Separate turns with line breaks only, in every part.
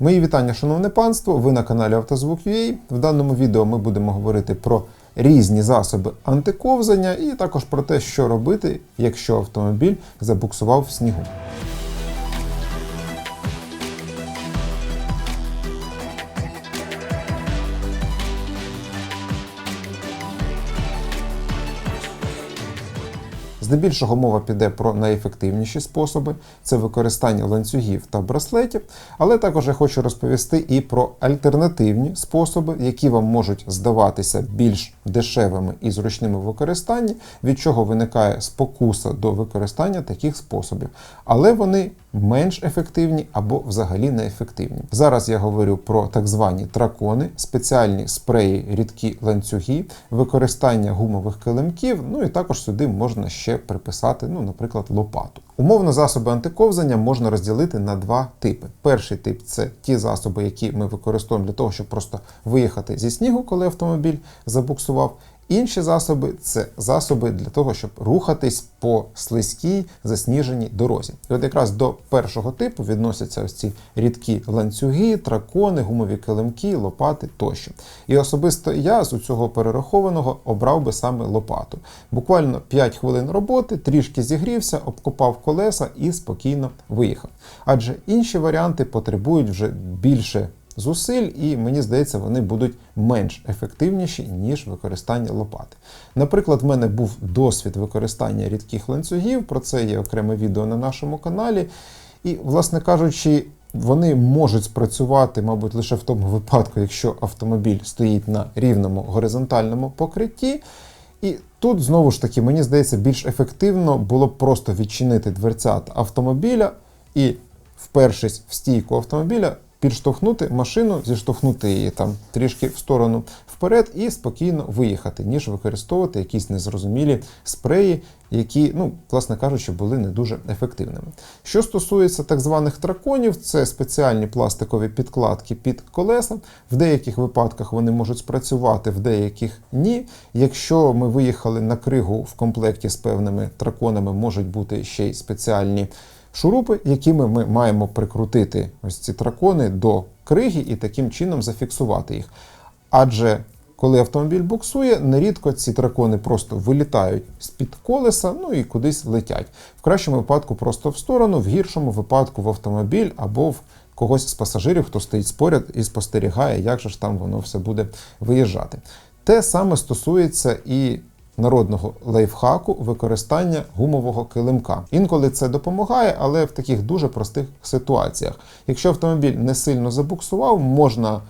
Мої вітання, шановне панство. Ви на каналі Автозвук.ua. В даному відео ми будемо говорити про різні засоби антиковзання і також про те, що робити, якщо автомобіль забуксував в снігу. Здебільшого мова піде про найефективніші способи це використання ланцюгів та браслетів, але також я хочу розповісти і про альтернативні способи, які вам можуть здаватися більш дешевими і зручними в використанні, від чого виникає спокуса до використання таких способів, але вони менш ефективні або взагалі неефективні. Зараз я говорю про так звані тракони, спеціальні спреї, рідкі ланцюги, використання гумових килимків. Ну і також сюди можна ще приписати, ну, наприклад, лопату. Умовно засоби антиковзання можна розділити на два типи. Перший тип це ті засоби, які ми використовуємо для того, щоб просто виїхати зі снігу, коли автомобіль забуксував. Інші засоби це засоби для того, щоб рухатись по слизькій засніженій дорозі. І от якраз до першого типу відносяться ось ці рідкі ланцюги, тракони, гумові килимки, лопати тощо. І особисто я з цього перерахованого обрав би саме лопату. Буквально 5 хвилин роботи, трішки зігрівся, обкопав колеса і спокійно виїхав. Адже інші варіанти потребують вже більше зусиль, і мені здається, вони будуть менш ефективніші, ніж використання лопати. Наприклад, в мене був досвід використання рідких ланцюгів, про це є окреме відео на нашому каналі. І, власне кажучи, вони можуть спрацювати, мабуть, лише в тому випадку, якщо автомобіль стоїть на рівному горизонтальному покритті. І тут знову ж таки, мені здається, більш ефективно було б просто відчинити дверцят автомобіля і, впершись в стійку автомобіля, підштовхнути машину, зіштовхнути її там трішки в сторону вперед і спокійно виїхати, ніж використовувати якісь незрозумілі спреї, які, ну, власне кажучи, були не дуже ефективними. Що стосується так званих траконів, це спеціальні пластикові підкладки під колеса. В деяких випадках вони можуть спрацювати, в деяких ні. Якщо ми виїхали на кригу в комплекті з певними траконами, можуть бути ще й спеціальні шурупи, якими ми маємо прикрутити ось ці тракони до криги і таким чином зафіксувати їх. Адже коли автомобіль буксує, нерідко ці тракони просто вилітають з-під колеса, ну і кудись летять. В кращому випадку просто в сторону, в гіршому випадку в автомобіль або в когось з пасажирів, хто стоїть споряд і спостерігає, як же ж там воно все буде виїжджати. Те саме стосується і народного лайфхаку використання гумового килимка. Інколи це допомагає, але в таких дуже простих ситуаціях. Якщо автомобіль не сильно забуксував, можна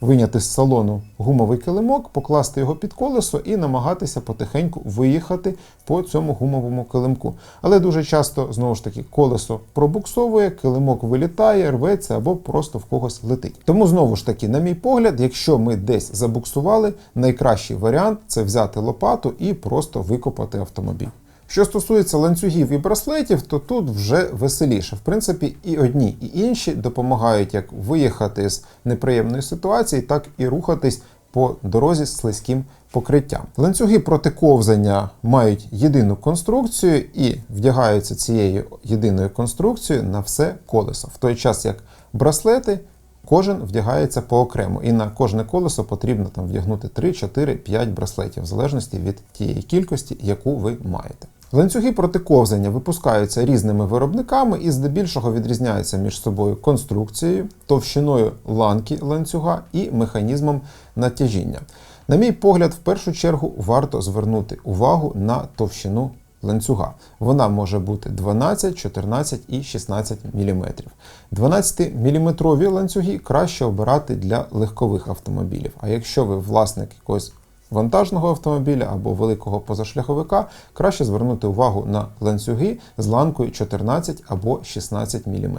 виняти з салону гумовий килимок, покласти його під колесо і намагатися потихеньку виїхати по цьому гумовому килимку. Але дуже часто, знову ж таки, колесо пробуксовує, килимок вилітає, рветься або просто в когось летить. Тому, знову ж таки, на мій погляд, якщо ми десь забуксували, найкращий варіант це взяти лопату і просто викопати автомобіль. Що стосується ланцюгів і браслетів, то тут вже веселіше. В принципі, і одні, і інші допомагають як виїхати з неприємної ситуації, так і рухатись по дорозі з слизьким покриттям. Ланцюги проти ковзання мають єдину конструкцію і вдягаються цією єдиною конструкцією на все колесо, в той час як браслети. Кожен вдягається поокремо, і на кожне колесо потрібно там вдягнути 3, 4, 5 браслетів, в залежності від тієї кількості, яку ви маєте. Ланцюги проти ковзання випускаються різними виробниками і здебільшого відрізняються між собою конструкцією, товщиною ланки ланцюга і механізмом натяжіння. На мій погляд, в першу чергу варто звернути увагу на товщину ланцюга. Вона може бути 12, 14 і 16 мм. 12-мм ланцюги краще обирати для легкових автомобілів. А якщо ви власник якогось вантажного автомобіля або великого позашляховика, краще звернути увагу на ланцюги з ланкою 14 або 16 мм.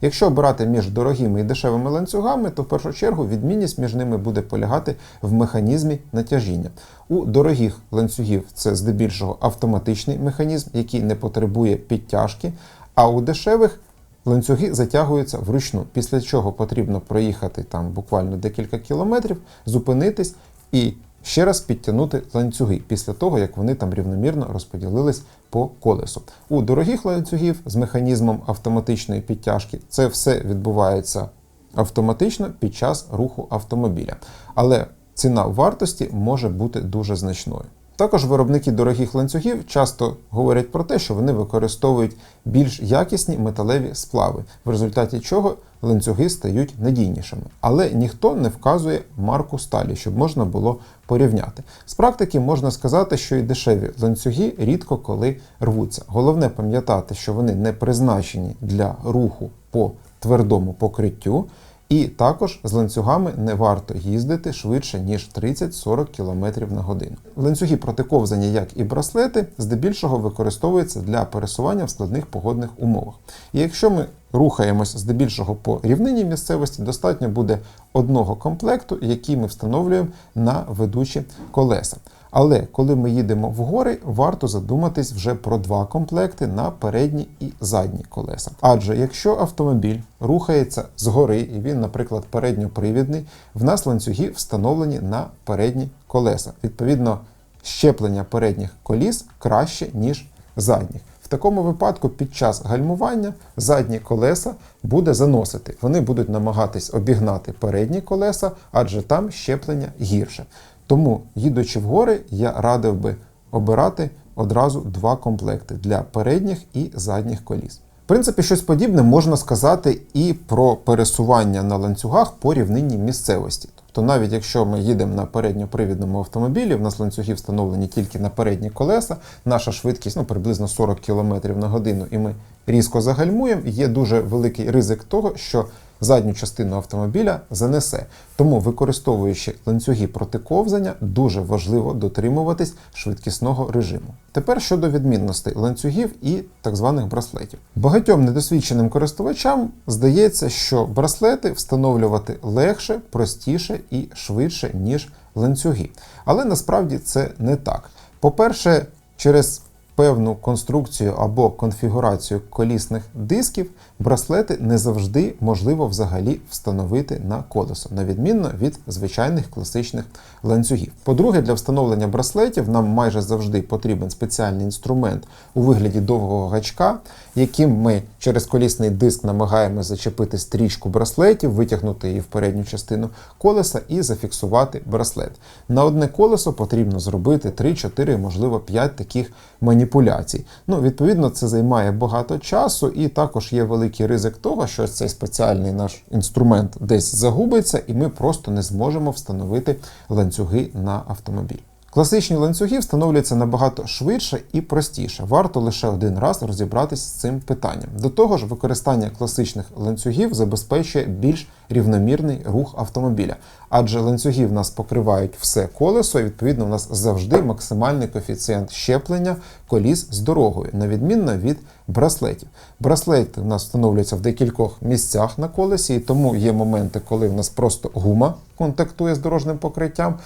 Якщо обирати між дорогими і дешевими ланцюгами, то в першу чергу відмінність між ними буде полягати в механізмі натяжіння. У дорогих ланцюгів це здебільшого автоматичний механізм, який не потребує підтяжки, а у дешевих ланцюги затягуються вручну, після чого потрібно проїхати там буквально декілька кілометрів, зупинитись і ще раз підтягнути ланцюги після того, як вони там рівномірно розподілились по колесу. У дорогих ланцюгів з механізмом автоматичної підтяжки це все відбувається автоматично під час руху автомобіля. Але ціна вартості може бути дуже значною. Також виробники дорогих ланцюгів часто говорять про те, що вони використовують більш якісні металеві сплави, в результаті чого ланцюги стають надійнішими. Але ніхто не вказує марку сталі, щоб можна було порівняти. З практики можна сказати, що і дешеві ланцюги рідко коли рвуться. Головне пам'ятати, що вони не призначені для руху по твердому покриттю. І також з ланцюгами не варто їздити швидше, ніж 30-40 км на годину. Ланцюги протиковзання, як і браслети, здебільшого використовуються для пересування в складних погодних умовах. І якщо ми рухаємось здебільшого по рівнині місцевості, достатньо буде одного комплекту, який ми встановлюємо на ведучі колеса. Але коли ми їдемо в гори, варто задуматись вже про два комплекти на передні і задні колеса. Адже якщо автомобіль рухається згори, і він, наприклад, передньопривідний, в нас ланцюги встановлені на передні колеса. Відповідно, щеплення передніх коліс краще, ніж задніх. В такому випадку під час гальмування задні колеса буде заносити. Вони будуть намагатись обігнати передні колеса, адже там щеплення гірше. Тому, їдучи в гори, я радив би обирати одразу два комплекти для передніх і задніх коліс. В принципі, щось подібне можна сказати і про пересування на ланцюгах по рівнинній місцевості. Тобто, навіть якщо ми їдемо на передньопривідному автомобілі, в нас ланцюги встановлені тільки на передні колеса, наша швидкість ну, приблизно 40 км на годину, і ми різко загальмуємо, є дуже великий ризик того, що задню частину автомобіля занесе. Тому, використовуючи ланцюги протиковзання, дуже важливо дотримуватись швидкісного режиму. Тепер щодо відмінностей ланцюгів і так званих браслетів. Багатьом недосвідченим користувачам здається, що браслети встановлювати легше, простіше і швидше, ніж ланцюги. Але насправді це не так. По-перше, через певну конструкцію або конфігурацію колісних дисків, браслети не завжди можливо взагалі встановити на колесо, на відмінно від звичайних класичних ланцюгів. По-друге, для встановлення браслетів нам майже завжди потрібен спеціальний інструмент у вигляді довгого гачка, яким ми через колісний диск намагаємо зачепити стрічку браслетів, витягнути її в передню частину колеса і зафіксувати браслет. На одне колесо потрібно зробити 3-4, можливо 5 таких маніпуляцій. Ну, Відповідно, це займає багато часу, і також є великий ризик того, що цей спеціальний наш інструмент десь загубиться, і ми просто не зможемо встановити ланцюги на автомобіль. Класичні ланцюги встановлюються набагато швидше і простіше. Варто лише один раз розібратися з цим питанням. До того ж, використання класичних ланцюгів забезпечує більш рівномірний рух автомобіля, адже ланцюги в нас покривають все колесо, і відповідно у нас завжди максимальний коефіцієнт щеплення коліс з дорогою, на відмінно від браслетів. Браслети у нас встановлюються в декількох місцях на колесі, і тому є моменти, коли в нас просто гума контактує з дорожнім покриттям.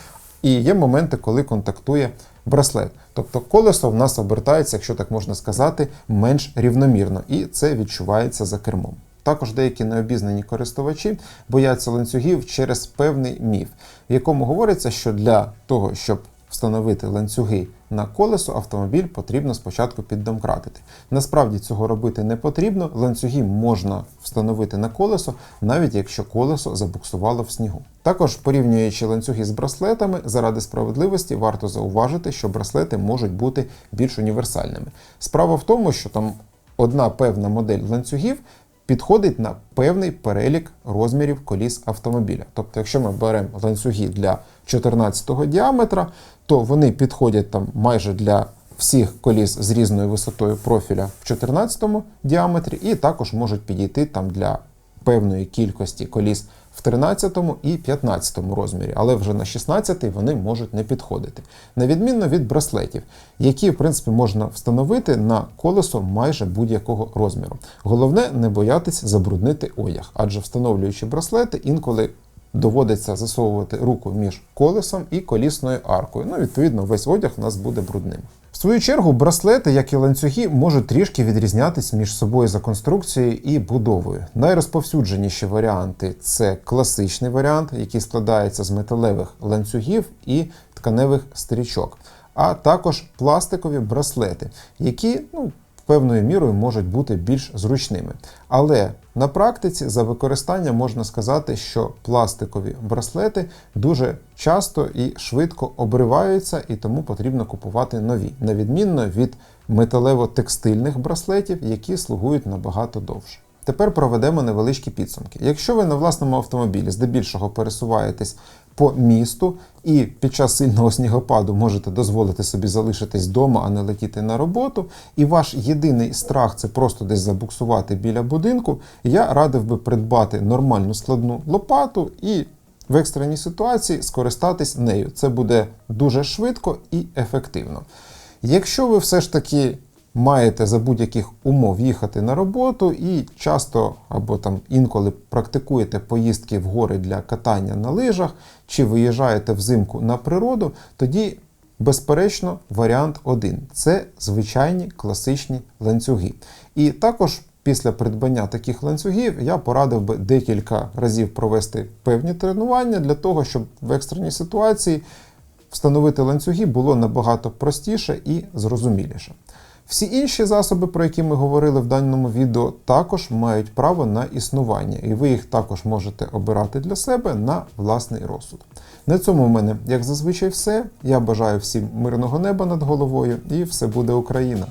І є моменти, коли контактує браслет. Тобто колесо в нас обертається, якщо так можна сказати, менш рівномірно, і це відчувається за кермом. Також деякі необізнані користувачі бояться ланцюгів через певний міф, в якому говориться, що для того, щоб встановити ланцюги на колесо, автомобіль потрібно спочатку піддомкратити. Насправді цього робити не потрібно. Ланцюги можна встановити на колесо, навіть якщо колесо забуксувало в снігу. Також, порівнюючи ланцюги з браслетами, заради справедливості варто зауважити, що браслети можуть бути більш універсальними. Справа в тому, що там одна певна модель ланцюгів підходить на певний перелік розмірів коліс автомобіля. Тобто, якщо ми беремо ланцюги для 14 діаметра, то вони підходять там майже для всіх коліс з різною висотою профіля в 14 діаметрі, і також можуть підійти там для певної кількості коліс в 13 і 15 розмірі, але вже на 16 вони можуть не підходити. На відмінно від браслетів, які в принципі можна встановити на колесо майже будь-якого розміру. Головне не боятися забруднити одяг, адже встановлюючи браслети, інколи доводиться засовувати руку між колесом і колісною аркою. Ну, відповідно, весь одяг у нас буде брудним. В свою чергу, браслети, як і ланцюги, можуть трішки відрізнятися між собою за конструкцією і будовою. Найрозповсюдженіші варіанти це класичний варіант, який складається з металевих ланцюгів і тканевих стрічок, а також пластикові браслети, які ну, певною мірою можуть бути більш зручними. Але на практиці за використання можна сказати, що пластикові браслети дуже часто і швидко обриваються, і тому потрібно купувати нові, на відмінно від металево-текстильних браслетів, які слугують набагато довше. Тепер проведемо невеличкі підсумки. Якщо ви на власному автомобілі здебільшого пересуваєтесь по місту і під час сильного снігопаду можете дозволити собі залишитись вдома, а не летіти на роботу, і ваш єдиний страх це просто десь забуксувати біля будинку, я радив би придбати нормальну складну лопату і в екстреній ситуації скористатись нею. Це буде дуже швидко і ефективно. Якщо ви все ж таки маєте за будь-яких умов їхати на роботу і часто або там інколи практикуєте поїздки в гори для катання на лижах, чи виїжджаєте взимку на природу, тоді, безперечно, варіант один це звичайні класичні ланцюги. І також після придбання таких ланцюгів я порадив би декілька разів провести певні тренування для того, щоб в екстреній ситуації встановити ланцюги було набагато простіше і зрозуміліше. Всі інші засоби, про які ми говорили в даному відео, також мають право на існування, і ви їх також можете обирати для себе на власний розсуд. На цьому в мене, як зазвичай, все. Я бажаю всім мирного неба над головою і все буде Україна!